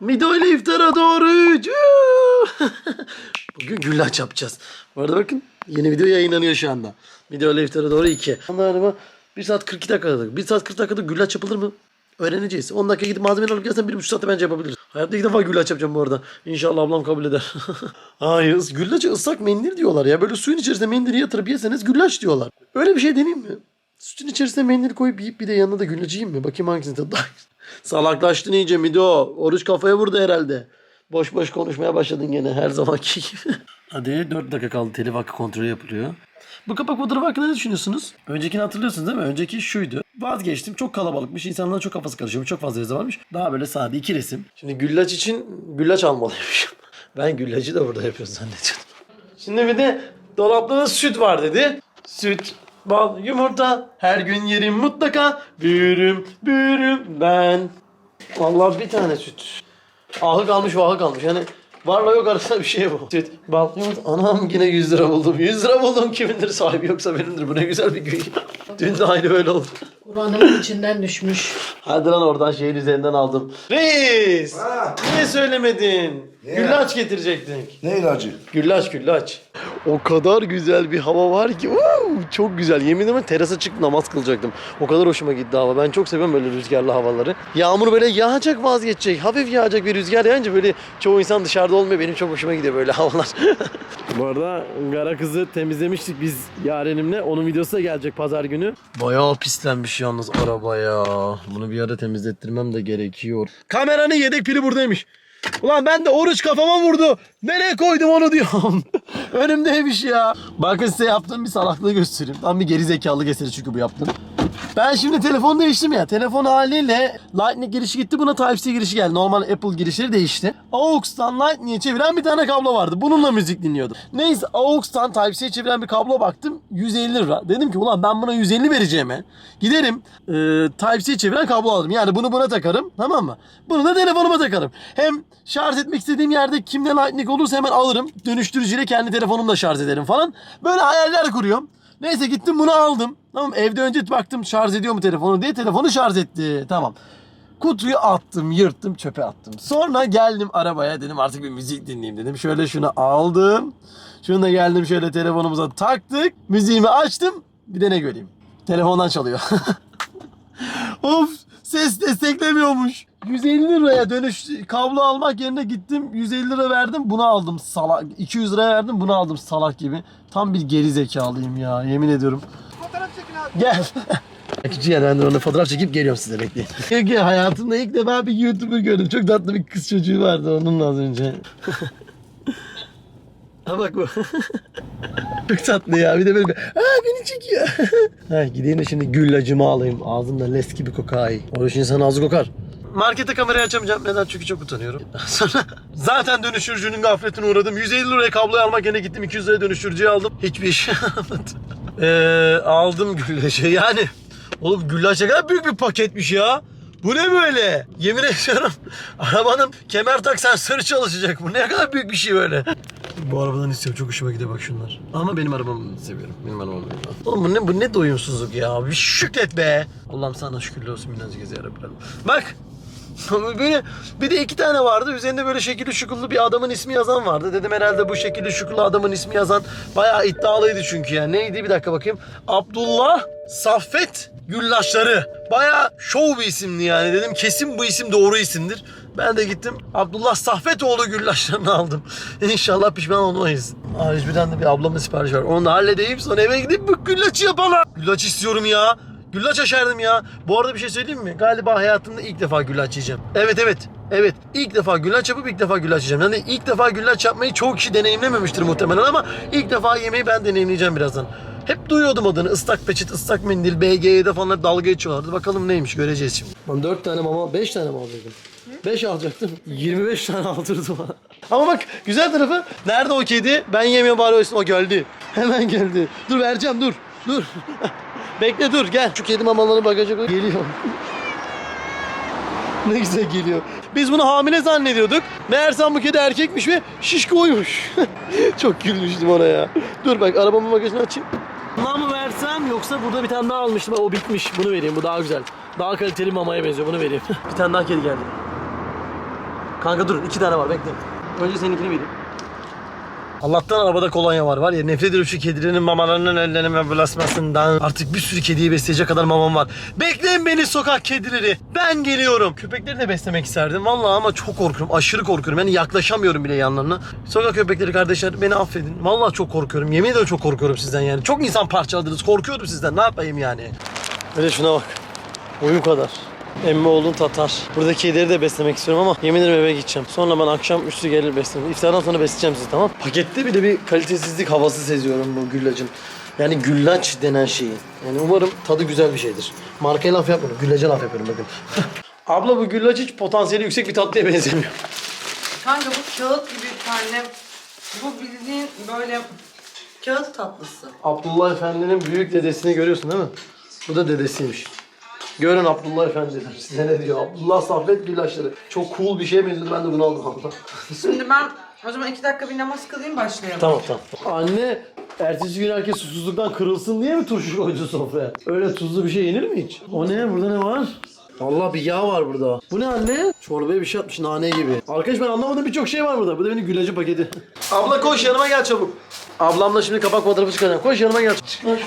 Mido ile iftara doğru. Bugün güllaç yapacağız. Bu arada bakın yeni video yayınlanıyor şu anda. Mido ile iftara doğru 2. Anlarıma 1 saat 42 dakikada. 1 saat 40 dakikada güllaç yapılır mı? Öğreneceğiz. 10 dakika gidip malzemeleri alıp gelsen 1,5 saatte bence yapabiliriz. Hayatta ilk defa güllaç yapacağım bu arada. İnşallah ablam kabul eder. Hayır güllaçı ıslak mendil diyorlar ya. Böyle suyun içerisine mendili yatırıp yeseniz güllaç diyorlar. Öyle bir şey deneyeyim mi? Sütün içerisine mendil koyup yiyip bir de yanına da güllaç yiyeyim mi? Bakayım hangisini tadı. Salaklaştın iyice Mido. Oruç kafaya vurdu herhalde. Boş boş konuşmaya başladın gene her zamanki gibi. Hadi 4 dakika kaldı. Telif hakkı kontrolü yapılıyor. Bu kapak fotoğrafı hakkında ne düşünüyorsunuz? Öncekini hatırlıyorsunuz değil mi? Önceki şuydu. Vazgeçtim. Çok kalabalıkmış. İnsanların çok kafası karışıyormuş. Çok fazla resim varmış. Daha böyle sade iki resim. Şimdi güllaç için güllaç almalıymışım. Ben güllacı da burada yapıyoruz zannediyordum. Şimdi bir de dolapta da süt var dedi. Süt, bal, yumurta. Her gün yerim mutlaka. Büyürüm, büyürüm ben. Vallahi bir tane süt. Ahı kalmış vahı kalmış. Yani varla yok arasında bir şey bu. Süt, bal, yumurta. Anam yine 100 lira buldum. 100 lira buldum kimindir sahibi yoksa benimdir. Bu ne güzel bir gün. Dün de aynı böyle oldu. Kur'an'ın içinden düşmüş. Hadi lan oradan şeyin üzerinden aldım. Reis! Ha. Niye söylemedin? Niye? Güllaç getirecektik. Ne ilacı? Güllaç güllaç. O kadar güzel bir hava var ki. Uuu, çok güzel. Yemin ederim terasa çıkıp namaz kılacaktım. O kadar hoşuma gitti hava. Ben çok seviyorum böyle rüzgarlı havaları. Yağmur böyle yağacak vazgeçecek. Hafif yağacak bir rüzgar yağınca böyle çoğu insan dışarıda olmuyor. Benim çok hoşuma gidiyor böyle havalar. Bu arada Gara kızı temizlemiştik biz Yaren'imle. Onun videosu da gelecek pazar günü. Bayağı pislenmiş yalnız araba ya. Bunu bir ara temizlettirmem de gerekiyor. Kameranın yedek pili buradaymış. Ulan ben de oruç kafama vurdu. Nereye koydum onu diyorum. Önümdeymiş ya. Bakın size yaptığım bir salaklığı göstereyim. Tam bir geri zekalı eseri çünkü bu yaptım. Ben şimdi telefon değiştim ya. Telefon haliyle Lightning girişi gitti. Buna Type-C girişi geldi. Normal Apple girişleri değişti. AUX'tan Lightning'e çeviren bir tane kablo vardı. Bununla müzik dinliyordum. Neyse AUX'tan Type-C'ye çeviren bir kablo baktım. 150 lira. Dedim ki ulan ben buna 150 vereceğime giderim e, Type-C çeviren kablo alırım. Yani bunu buna takarım. Tamam mı? Bunu da telefonuma takarım. Hem şarj etmek istediğim yerde kimde Lightning olursa hemen alırım. Dönüştürücüyle kendi telefonumla şarj ederim falan. Böyle hayaller kuruyorum. Neyse gittim bunu aldım. Tamam evde önce baktım şarj ediyor mu telefonu diye telefonu şarj etti. Tamam. Kutuyu attım, yırttım, çöpe attım. Sonra geldim arabaya dedim artık bir müzik dinleyeyim dedim. Şöyle şunu aldım. Şunu da geldim şöyle telefonumuza taktık. Müziğimi açtım. Bir de ne göreyim. Telefondan çalıyor. of ses desteklemiyormuş. 150 liraya dönüş kablo almak yerine gittim 150 lira verdim bunu aldım salak 200 lira verdim bunu aldım salak gibi. Tam bir geri zekalıyım ya yemin ediyorum. Fotoğraf çekin abi. Gel. Küçük ben de onu fotoğraf çekip geliyorum size bekleyin. Çünkü hayatımda ilk defa bir YouTuber gördüm. Çok tatlı bir kız çocuğu vardı onunla az önce. ha bak bu. Çok tatlı ya. Bir de böyle bir, aa beni çekiyor. ha, gideyim de şimdi güllacımı alayım. Ağzımda les gibi kokar. Oruç insan ağzı kokar. Markete kamerayı açamayacağım. Neden? Çünkü çok utanıyorum. Sonra zaten dönüştürücünün gafletine uğradım. 150 liraya kabloyu almak yerine gittim 200 liraya dönüştürücüyü aldım. Hiçbir iş yapamadım. Ee, aldım güllaçı. Yani oğlum güllaç ne kadar büyük bir paketmiş ya. Bu ne böyle? Yemin ediyorum arabanın kemer tak sensörü çalışacak. Bu ne kadar büyük bir şey böyle. Bu arabadan istiyorum. Çok hoşuma gidiyor bak şunlar. Ama benim arabamı seviyorum. Benim arabam benim. Oğlum bu ne, bu ne doyumsuzluk ya. Bir şükret be. Allah'ım sana şükürler olsun minnacık gezi yarabbim. Bak. Böyle bir de iki tane vardı. Üzerinde böyle şekilli şukullu bir adamın ismi yazan vardı. Dedim herhalde bu şekilli şukullu adamın ismi yazan bayağı iddialıydı çünkü yani. Neydi bir dakika bakayım. Abdullah Saffet Güllaçları. Bayağı şov bir isimdi yani. Dedim kesin bu isim doğru isimdir. Ben de gittim Abdullah Saffetoğlu güllaçlarını aldım. İnşallah pişman olmayız. A101'den de bir ablamın sipariş var. Onu da halledeyim sonra eve gidip bu güllaçı yapalım. Güllaç istiyorum ya. Güllaç açardım ya. Bu arada bir şey söyleyeyim mi? Galiba hayatımda ilk defa güllaç yiyeceğim. Evet evet. Evet. İlk defa güllaç yapıp ilk defa güllaç yiyeceğim. Yani ilk defa güllaç yapmayı çoğu kişi deneyimlememiştir muhtemelen ama ilk defa yemeği ben deneyimleyeceğim birazdan. Hep duyuyordum adını. Islak peçet, ıslak mendil, BG'de falan hep dalga geçiyorlardı. Bakalım neymiş göreceğiz şimdi. Ben 4 tane mama, 5 tane mi alacaktım? 5 alacaktım. 25 tane aldırdım bana. Ama bak güzel tarafı nerede o kedi? Ben yemiyorum bari o geldi. Hemen geldi. Dur vereceğim dur. Dur. Bekle dur gel. Şu kedi mamalarını bagaja koy. Geliyor. ne güzel geliyor. Biz bunu hamile zannediyorduk. Meğersem bu kedi erkekmiş ve şişkoymuş. Çok gülmüştüm ona ya. Dur bak arabamın bagajını açayım. Bundan mı versem yoksa burada bir tane daha almıştım. O bitmiş. Bunu vereyim. Bu daha güzel. Daha kaliteli mamaya benziyor. Bunu vereyim. bir tane daha kedi geldi. Kanka durun iki tane var bekleyin. Önce seninkini vereyim. Allah'tan arabada kolonya var var ya nefret ediyorum şu kedilerin mamalarının ellerine bulaşmasından. Artık bir sürü kediyi besleyecek kadar mamam var. Bekleyin beni sokak kedileri. Ben geliyorum. Köpekleri de beslemek isterdim vallahi ama çok korkuyorum. Aşırı korkuyorum. Yani yaklaşamıyorum bile yanlarına. Sokak köpekleri kardeşler beni affedin. Vallahi çok korkuyorum. Yemin ederim çok korkuyorum sizden yani. Çok insan parçaladınız. Korkuyorum sizden. Ne yapayım yani? Öyle şuna bak. Oyun kadar. Emmi oğlun Tatar. Buradaki kedileri de beslemek istiyorum ama yemin ederim eve gideceğim. Sonra ben akşam üstü gelir beslerim. İftardan sonra besleyeceğim sizi tamam Pakette bile bir kalitesizlik havası seziyorum bu güllacın. Yani güllaç denen şeyi. Yani umarım tadı güzel bir şeydir. Markaya laf yapmıyorum. Güllaca laf yapıyorum bakın. Abla bu güllaç hiç potansiyeli yüksek bir tatlıya benzemiyor. Kanka bu kağıt gibi tane. Bu bildiğin böyle kağıt tatlısı. Abdullah Efendi'nin büyük dedesini görüyorsun değil mi? Bu da dedesiymiş. Görün Abdullah Efendi'dir. Size ne diyor? Abdullah Saffet güllaçları. Çok cool bir şeye benziyordu. Ben de bunu aldım abla. Şimdi ben o zaman iki dakika bir namaz kılayım başlayalım. Tamam tamam. Anne ertesi gün herkes susuzluktan kırılsın diye mi turşu koydu sofraya? Öyle tuzlu bir şey yenir mi hiç? O ne? Burada ne var? Allah bir yağ var burada. Bu ne anne? Çorbaya bir şey atmış nane gibi. Arkadaş ben anlamadım birçok şey var burada. Bu da benim gülacı paketi. Abla koş yanıma gel çabuk. Ablamla şimdi kapak fotoğrafı çıkaracağım. Koş yanıma gel.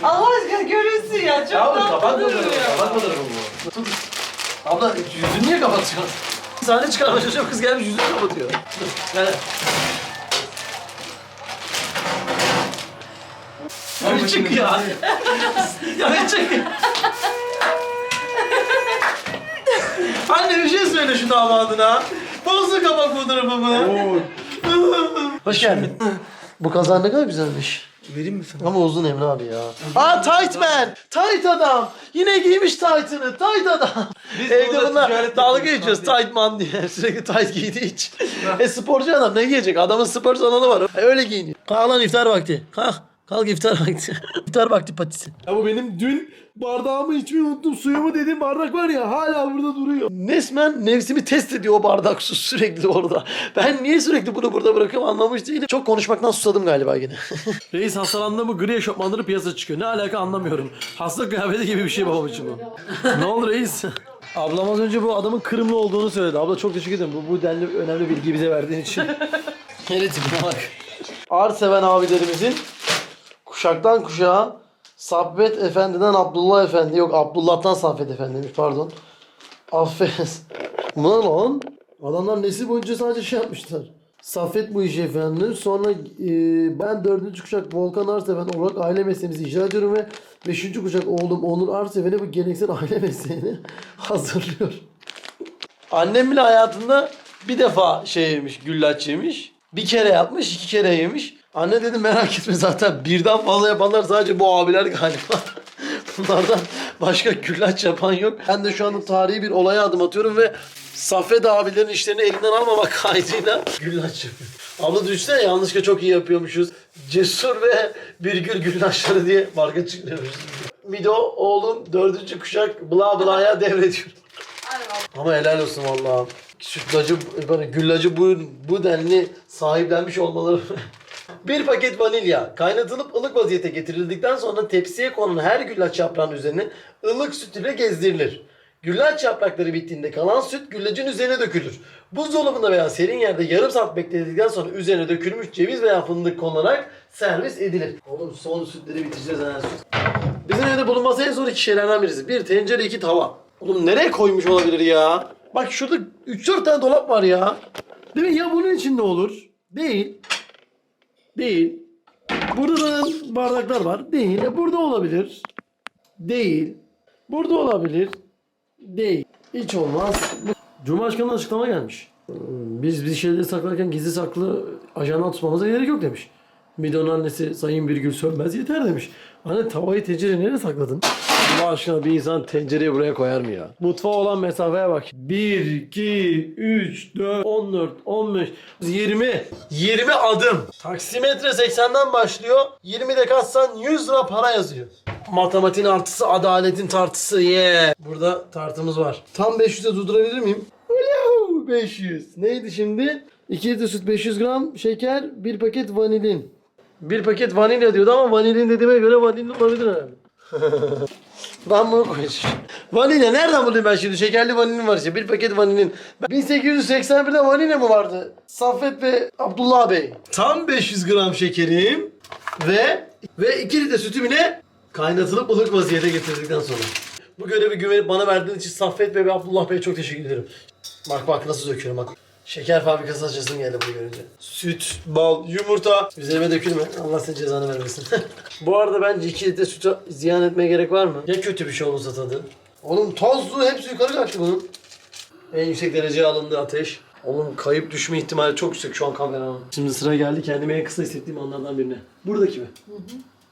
Allah aşkına görünsün ya. Çok Abi tatlı kapak duruyor. fotoğrafı. Kapak fotoğrafı bu. Tut. Abla yüzünü niye kapatıyorsun? Sahne çıkarmaya çalışıyorum kız gelmiş yüzünü kapatıyor. Gel. Ya bir çık ya. ya çık. Anne bir şey söyle şu damadına. Bozdu kapak fotoğrafımı. Hoş geldin. Bu kazan ne kadar güzelmiş. Vereyim mi sana? Ama uzun Emre abi ya. Aa tight man. Tight adam. Yine giymiş tight'ını. Tight adam. Biz Evde burada bunlar ticaret dalga yapıyoruz, geçiyoruz tight man diye. Sürekli tight giydiği için. e sporcu adam ne giyecek? Adamın spor salonu var. E, öyle giyiniyor. Kalk lan iftar vakti. Kalk. Kalk iftar vakti. iftar vakti patisi. Ya bu benim dün bardağımı içmeyi unuttum. Suyumu dediğim bardak var ya hala burada duruyor. Resmen nefsimi test ediyor o bardak su sürekli orada. Ben niye sürekli bunu burada bırakıyorum anlamış değilim. Çok konuşmaktan susadım galiba yine. Reis hastalandı mı gri eşofmanları piyasa çıkıyor. Ne alaka anlamıyorum. Hasta kıyafeti gibi bir şey babam için bu. ne oldu reis? Ablam az önce bu adamın Kırımlı olduğunu söyledi. Abla çok teşekkür ederim. Bu, bu denli önemli bilgiyi bize verdiğin için. Hele tipine bak. Ağır seven abilerimizin kuşaktan kuşağa Saffet Efendi'den Abdullah Efendi yok Abdullah'tan Saffet Efendi'ymiş pardon. Affet. Ne lan? Adamlar nesil boyunca sadece şey yapmışlar. Saffet bu işi efendim. Sonra e, ben dördüncü kuşak Volkan Arseven olarak aile mesleğimizi icra ediyorum ve beşinci kuşak oğlum Onur Arseven'e bu geleneksel aile mesleğini hazırlıyor. Annem bile hayatında bir defa şey yemiş, güllaç yemiş. Bir kere yapmış, iki kere yemiş. Anne dedi merak etme zaten birden fazla yapanlar sadece bu abiler galiba. Bunlardan başka güllaç yapan yok. Ben de şu anda tarihi bir olaya adım atıyorum ve Saffet abilerin işlerini elinden almamak kaydıyla güllaç yapıyorum. Abla düşünsene yanlışlıkla çok iyi yapıyormuşuz. Cesur ve Birgül güllaçları diye marka çıkıyormuşuz. Mido oğlum dördüncü kuşak bla bla'ya devrediyor. Ama helal olsun valla. Sütlacı, güllacı bu, bu denli sahiplenmiş olmaları. bir paket vanilya kaynatılıp ılık vaziyete getirildikten sonra tepsiye konulan her güllaç yaprağının üzerine ılık süt ile gezdirilir. Güllaç yaprakları bittiğinde kalan süt güllacın üzerine dökülür. Buzdolabında veya serin yerde yarım saat bekledikten sonra üzerine dökülmüş ceviz veya fındık konularak servis edilir. Oğlum son sütleri bitireceğiz süt. Bizim evde bulunması en zor iki şeylerden birisi. Bir tencere, iki tava. Oğlum nereye koymuş olabilir ya? Bak şurada 3-4 tane dolap var ya. Değil mi? Ya bunun için ne olur? Değil. Değil. Burada da bardaklar var. Değil. E burada olabilir. Değil. Burada olabilir. Değil. Hiç olmaz. Cumhurbaşkanı'nın açıklama gelmiş. Biz bir şeyleri saklarken gizli saklı ajandan tutmamıza gerek yok demiş. Midon annesi Sayın Birgül Sönmez yeter demiş. Anne tavayı tencereye nereye sakladın? Allah aşkına bir insan tencereyi buraya koyar mı ya? Mutfağa olan mesafeye bak. 1, 2, 3, 4, 14, 15, 20. 20 adım. Taksimetre 80'den başlıyor. 20 de katsan 100 lira para yazıyor. Matematiğin artısı, adaletin tartısı. Yeah. Burada tartımız var. Tam 500'e durdurabilir miyim? Ulu, 500. Neydi şimdi? 2 litre süt 500 gram şeker, bir paket vanilin. Bir paket vanilya diyordu ama vanilin dediğime göre vanilin olabilir herhalde. ben bunu koyacağım. Vanilya nereden bulayım ben şimdi? Şekerli vanilin var işte. Bir paket vanilin. 1881'de vanilya mı vardı? Saffet ve Abdullah Bey. Tam 500 gram şekerim. Ve ve 2 litre sütümü ne? Kaynatılıp ılık vaziyete getirdikten sonra. Bu görevi güvenip bana verdiğiniz için Saffet Bey ve Abdullah Bey'e çok teşekkür ederim. Bak bak nasıl döküyorum bak. Şeker fabrikası açasın geldi bunu görünce. Süt, bal, yumurta. Üzerime dökülme. Allah senin cezanı vermesin. Bu arada bence 2 litre sütü ziyan etmeye gerek var mı? Ya kötü bir şey olursa tadı? Oğlum tozlu hepsi yukarı kaçtı bunun. En yüksek dereceye alındı ateş. Oğlum kayıp düşme ihtimali çok yüksek şu an kameranın. Şimdi sıra geldi kendimi en kısa hissettiğim anlardan birine. Buradaki mi?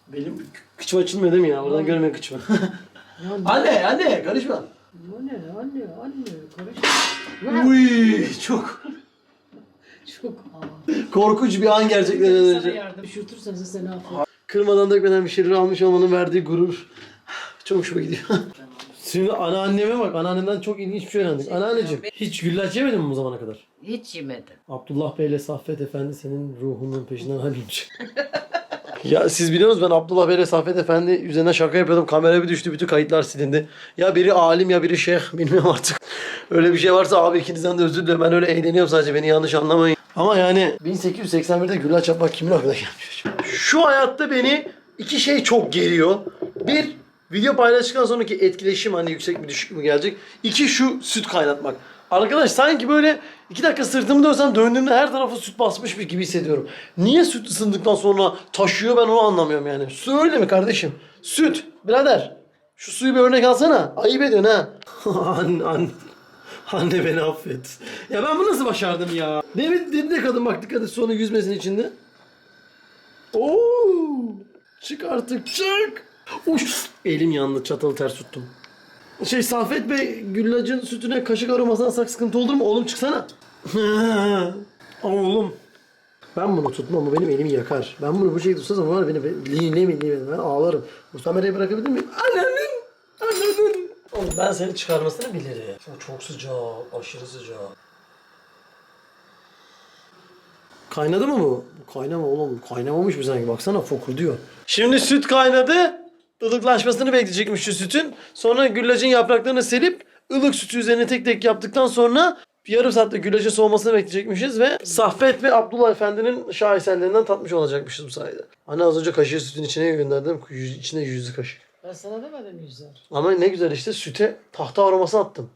Benim kıçım açılmıyor değil mi ya? Oradan görmeyin kıçımı. anne anne karışma. Anne, anne, anne, karışma. Uy çok Çok ağır. korkunç bir an gerçekten Sana yardım. Üşütürsanız seni affet. Kırmadan dökmeden bir şeyler almış olmanın verdiği gurur. Çok hoşuma gidiyor. Şimdi anneanneme bak. Anneannemden çok ilginç bir şey öğrendik. Anneanneciğim hiç güllaç yemedin mi bu zamana kadar? Hiç yemedim. Abdullah Bey ile Saffet Efendi senin ruhunun peşinden halbuki. ya siz biliyor musunuz ben Abdullah Bey ile Saffet Efendi üzerine şaka yapıyordum. Kamera bir düştü bütün kayıtlar silindi. Ya biri alim ya biri şeyh bilmiyorum artık. Öyle bir şey varsa abi ikinizden de özür dilerim. Ben öyle eğleniyorum sadece beni yanlış anlamayın. Ama yani 1881'de güllaç yapmak kimin aklına gelmiş? Şu hayatta beni iki şey çok geriyor. Bir video paylaştıktan sonraki etkileşim hani yüksek mi düşük mü gelecek. İki şu süt kaynatmak. Arkadaş sanki böyle iki dakika sırtımı dönsem döndüğümde her tarafı süt basmış bir gibi hissediyorum. Niye süt ısındıktan sonra taşıyor ben onu anlamıyorum yani. Su öyle mi kardeşim? Süt birader. Şu suyu bir örnek alsana. Ayıp ediyorsun ha. an, an, anne beni affet. Ya ben bunu nasıl başardım ya? Ne dedi de kadın bak dikkat et sonra yüzmesin içinde. Oo! Çık artık çık. Uş! Elim yandı çatalı ters tuttum. Şey Safet Bey güllacın sütüne kaşık aroması alsak sıkıntı olur mu? Oğlum çıksana. Oğlum. Ben bunu tutmam. Bu benim elimi yakar. Ben bunu bu şekilde tutsam var beni linlemi linlemi. Ben ağlarım. Bu kamerayı bırakabilir miyim? Annenin! Annenin! Oğlum ben seni çıkarmasını bilirim. O çok sıcak. Aşırı sıcak. Kaynadı mı bu? Kaynama oğlum. Kaynamamış mı sanki? Baksana fokur diyor. Şimdi süt kaynadı. Ilıklaşmasını bekleyecekmiş şu sütün. Sonra güllacın yapraklarını serip ılık sütü üzerine tek tek yaptıktan sonra yarım saatte güllacın soğumasını bekleyecekmişiz ve Saffet ve Abdullah Efendi'nin şaheserlerinden tatmış olacakmışız bu sayede. Anne az önce kaşığı sütün içine gönderdim. Yüz, içine yüzlü kaşık. Ben sana demedim yüzer. Ama ne güzel işte süte tahta aroması attım.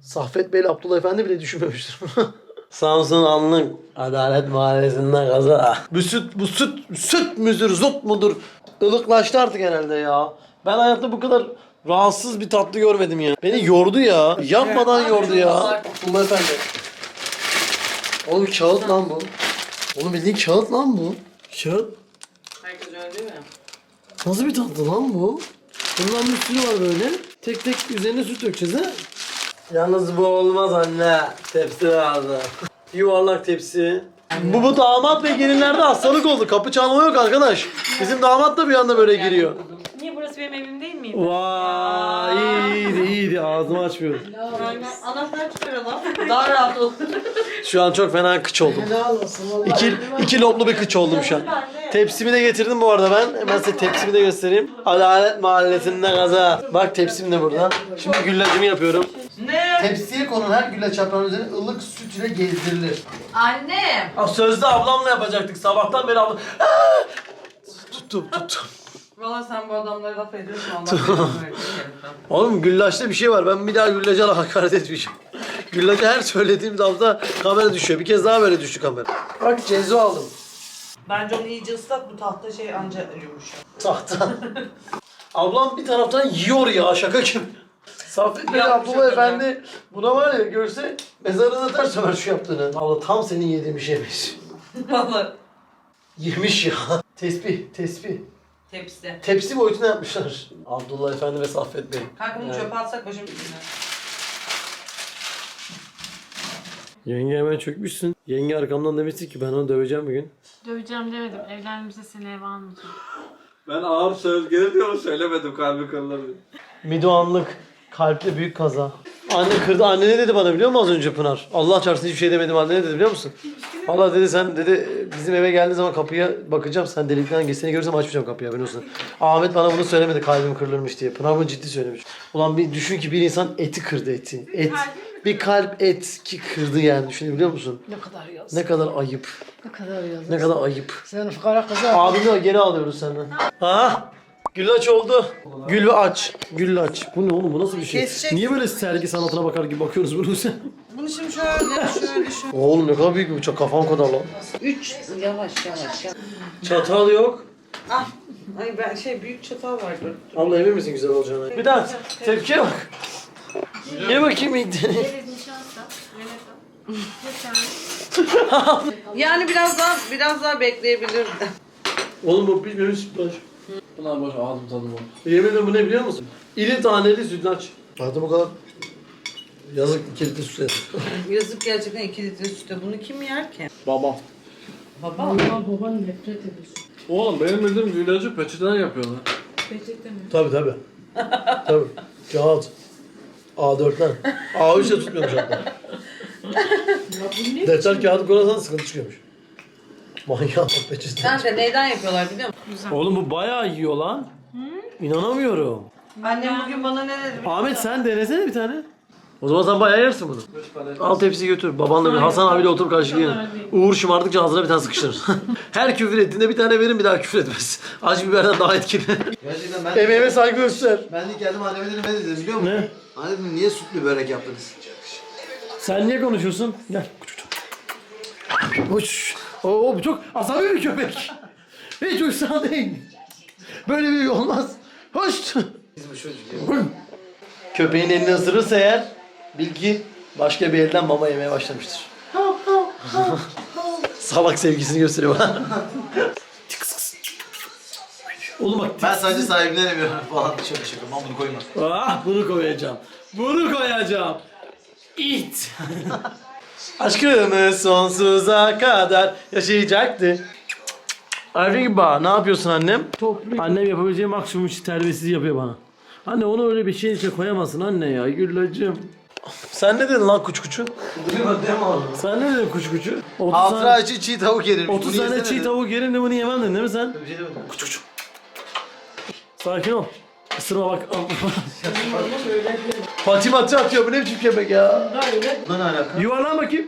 Saffet Bey ile Abdullah Efendi bile düşünmemiştir. Samsun Anlık Adalet Mahallesi'nden kaza. Bu süt, bu süt, süt müdür, zut mudur? Ilıklaştı artık herhalde ya. Ben hayatta bu kadar rahatsız bir tatlı görmedim ya. Beni yordu ya. Yapmadan yordu ya. Abdullah Efendi. Oğlum kağıt lan bu. Oğlum bildiğin kağıt lan bu. Kağıt. Herkes öyle değil mi? Nasıl bir tatlı lan bu? Bundan bir sürü var böyle. Tek tek üzerine süt dökeceğiz ha. Yalnız bu olmaz anne. Tepsi lazım. Yuvarlak tepsi. Bu bu damat ve gelinlerde hastalık oldu. Kapı çalma yok arkadaş. Bizim damat da bir anda böyle giriyor. Niye burası benim evim değil miydi? Vay iyiydi iyiydi ağzımı açmıyorum. Anahtar çıkaralım. Daha rahat olur. Şu an çok fena kıç oldum. Helal olsun vallahi. İki, iki loblu bir kıç oldum şu an. Tepsimi de getirdim bu arada ben. Hemen size tepsimi de göstereyim. Adalet Mahallesi'nde kaza. Bak tepsim de burada. Şimdi güllacımı yapıyorum. Tepsiye konan her güllaç yaprağının üzerine ılık süt ile gezdirilir. Anne. Aa, sözde ablamla yapacaktık. Sabahtan beri ablam... Aa! Tuttum tuttum. Valla sen bu adamlara laf ediyorsun Allah Oğlum güllaçta bir şey var. Ben bir daha güllaca hakaret etmeyeceğim. Güllaca her söylediğim lafta kamera düşüyor. Bir kez daha böyle düştü kamera. Bak cezo aldım. Bence onu iyice ıslat bu tahta şey anca yumuşar. Tahta. Ablam bir taraftan yiyor ya şaka gibi. Saffet Bey Yapmış Abdullah kadar. Efendi buna var ya görse mezarına ters ömer şu yaptığını. Abla tam senin yediğin bir şeymiş. Valla. Yemiş ya. Tesbih, tesbih. Tepsi. Tepsi boyutuna yapmışlar. Abdullah Efendi ve Saffet Bey. Kanka bunu Yani. çöpe atsak başım üstüne. Yenge hemen çökmüşsün. Yenge arkamdan demişti ki ben onu döveceğim bugün. Döveceğim demedim. Evlendiğimizde seni eve almayacağım. Ben ağır söz gelir diye onu söylemedim kalbi kırılır diye. Midoğanlık. Kalpte büyük kaza. Anne kırdı. Anne ne dedi bana biliyor musun az önce Pınar? Allah çarpsın hiçbir şey demedim. Anne ne dedi biliyor musun? Valla dedi sen dedi bizim eve geldiğin zaman kapıya bakacağım. Sen delikten geçseni görürsem açmayacağım kapıyı haberin olsun. Ahmet bana bunu söylemedi kalbim kırılırmış diye. Pınar bunu ciddi söylemiş. Ulan bir düşün ki bir insan eti kırdı eti. Et. Bir kalp et ki kırdı yani düşünebiliyor musun? Ne kadar yaz. Ne kadar ayıp. Ne kadar yaz. Ne kadar ayıp. Sen fukara kızı Abimi geri alıyoruz senden. Ha? Güllaç oldu. Gül ve aç. Güllaç. Bu ne oğlum bu nasıl bir şey? Kesecek. Niye böyle sergi sanatına bakar gibi bakıyoruz bunu sen? Bunu şimdi şöyle şöyle şöyle. Oğlum ne kadar büyük bir bıçak kafam kadar lan. Üç. Yavaş yavaş yavaş. Çatal yok. Ah. Ay ben şey büyük çatal var dur. Abla emin misin güzel olacağına? Bir daha tepkiye bak. Ye bakayım ilk. Lütfen. Yani biraz daha biraz daha bekleyebilirdim. Oğlum bu pişmemiş sütlaç. Bunlar boş ağzım tadım oldu. Yemin ederim bu ne biliyor musun? İri taneli sütlaç. Hayatım o kadar yazık iki litre süt yedim. Yazık gerçekten 2 litre sütte. Bunu kim yer ki? Babam. Baba. Ama baban nefret ediyorsun. Oğlum benim bildiğim güllacı peçeten yapıyorlar. Peçete mi? Tabii tabii. tabii. Kağıt. A4'ler. A3 de tutmuyormuş hatta. Ya bu ne? Defter kağıdı koyarsan sıkıntı çıkıyormuş. Manyak peçete. Kanka neyden yapıyorlar biliyor musun? Oğlum bu bayağı yiyor lan. İnanamıyorum. Annem bugün bana ne dedi? Ahmet sen denesene bir tane. O zaman sen bayağı yersin bunu. Al tepsiyi götür. Babanla bir Hasan abiyle oturup karşılıklı yiyin. Uğur şımardıkça ağzına bir tane sıkıştırır. Her küfür ettiğinde bir tane verin bir daha küfür etmez. Acı biberden daha etkili. Gerçekten ben Emeğime saygı göster. ben de geldim anneme dedim ne dedim biliyor musun? Ne? Anne dedim niye sütlü börek yaptınız? Sen niye konuşuyorsun? Gel. Uç. Oo bu çok asabi bir köpek. Hiç uysal değil. Böyle bir olmaz. Hoş. Köpeğin elini ısırırsa eğer bil ki başka bir elden mama yemeye başlamıştır. Salak sevgisini gösteriyor bana. Oğlum bak. Ben sadece sahiplenemiyorum falan. Şaka şaka ben bunu koymam. Ah bunu koyacağım. Bunu koyacağım. İt. Aşkımız sonsuza kadar yaşayacaktı. Arriba ne yapıyorsun annem? Annem yapabileceği maksimum işi terbiyesiz yapıyor bana. Anne onu öyle bir şeyin içine koyamazsın anne ya Güllacığım. Sen ne dedin lan kuç kuçu? Sen ne dedin kuş kuçu? 30 Hatıra tane, çiğ tavuk yerim. 30 Bunu tane çiğ tavuk yerim de bunu yemem dedin değil mi sen? Bir şey demedim. Kuç kuç. Sakin ol. Isırma bak. Fatih atı atıyor bu ne biçim köpek ya? Buna ne alaka? Yuvarlan bakayım.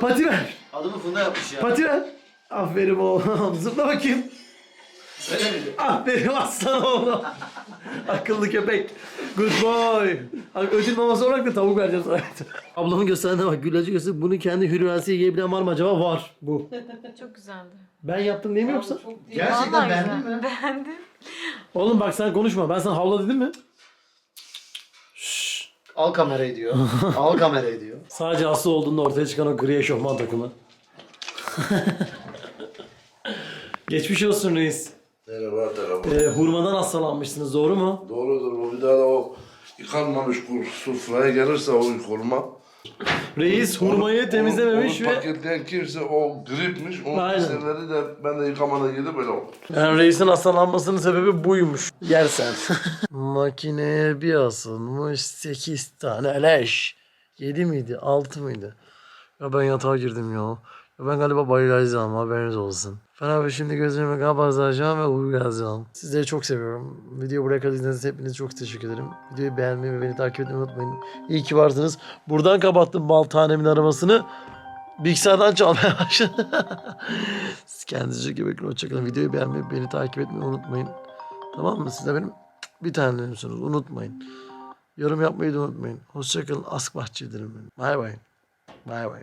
Pati ver. Adımı Funda yapmış ya. Pati ver. Aferin oğlum. Zıpla bakayım. Aferin aslan oğlum. Akıllı köpek. Good boy. Ödül maması olarak da tavuk vereceğim sana. Ablamın gösterdiğine bak. Güllacı göster. Bunu kendi hürriyası yiyebilen var mı acaba? Var. Bu. Çok güzeldi. Ben yaptım değil mi yoksa? Gerçekten Vallahi beğendin güzel. mi? Beğendim. Oğlum bak sen konuşma. Ben sana havla dedim mi? Al kamerayı diyor. Al kamerayı diyor. Sadece hasta olduğunda ortaya çıkan o gri eşofman takımı. Geçmiş olsun reis. Merhaba merhaba. Ee, hurmadan hastalanmışsınız doğru mu? Doğrudur bu bir daha da o yıkanmamış kur sufraya gelirse o hurma. Reis hurmayı temizlememiş onu, ve... onu paketleyen kimse o gripmiş. Onun Aynen. pisleri de ben de yıkamana girdi böyle oldu. Yani reisin hastalanmasının sebebi buymuş. Yersen. Makineye bir asılmış 8 tane leş. 7 miydi? 6 mıydı? Ya ben yatağa girdim ya. Ben galiba bayılacağım haberiniz olsun. Ben abi şimdi gözlerimi kapatacağım ve uyuyacağım. Sizleri çok seviyorum. Videoyu buraya kadar izlediğiniz hepinize çok teşekkür ederim. Videoyu beğenmeyi ve beni takip etmeyi unutmayın. İyi ki varsınız. Buradan kapattım bal tanemin aramasını. Bilgisayardan çalmaya başladı. Siz kendinize iyi bakın. Hoşçakalın. Videoyu beğenmeyi, beni takip etmeyi unutmayın. Tamam mı? Siz de benim bir tanemsiniz. Unutmayın. Yorum yapmayı da unutmayın. Hoşçakalın. Ask bahçelerim benim. Bay bay. Bay bay.